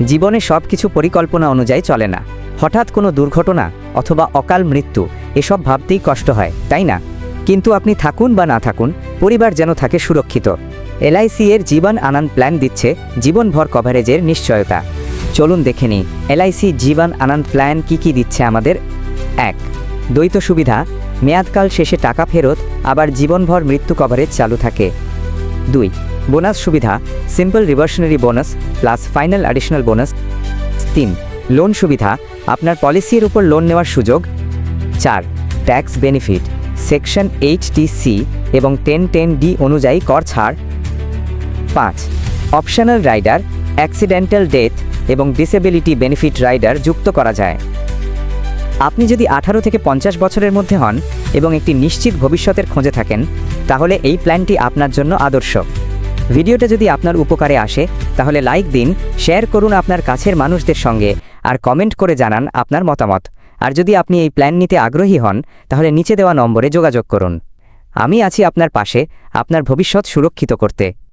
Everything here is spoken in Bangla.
জীবনে সব কিছু পরিকল্পনা অনুযায়ী চলে না। হঠাৎ কোনো দুর্ঘটনা অথবা অকাল মৃত্যু, এসব ভাবতেই কষ্ট হয়, তাই না? কিন্তু আপনি থাকুন বা না থাকুন, পরিবার যেন থাকে সুরক্ষিত। এলআইসি এর জীবন আনন্দ প্ল্যান দিচ্ছে জীবনভর কভারেজের নিশ্চয়তা। চলুন দেখে নিই, এলআইসি জীবন আনন্দ প্ল্যান কি কি দিচ্ছে আমাদের? এক, দ্বৈত সুবিধা, মেয়াদকাল শেষে টাকা ফেরত, আবার জীবনভর মৃত্যু কভারেজ চালু থাকে। দুই বোনাস সুবিধা simple reversionary bonus plus final additional bonus তিন লোন সুবিধা, আপনার পলিসির উপর লোন নেওয়ার সুযোগ। চার tax benefit section H C এবং টেন টেন ডি অনুযায়ী কর ছাড়। পাঁচ অপশনাল রাইডার অ্যাক্সিডেন্টাল ডেথ এবং ডিসেবিলিটি বেনিফিট রাইডার যুক্ত করা যায়। আপনি যদি আঠারো থেকে পঞ্চাশ বছরের মধ্যে হন এবং একটি নিশ্চিত ভবিষ্যতের খোঁজে থাকেন, তাহলে এই প্ল্যানটি আপনার জন্য আদর্শ। ভিডিওটা যদি আপনার উপকারে আসে, তাহলে লাইক দিন, শেয়ার করুন আপনার কাছের মানুষদের সঙ্গে, আর কমেন্ট করে জানান আপনার মতামত। আর যদি আপনি এই প্ল্যান নিতে আগ্রহী হন, তাহলে নিচে দেওয়া নম্বরে যোগাযোগ করুন। আমি আছি আপনার পাশে, আপনার ভবিষ্যৎ সুরক্ষিত করতে।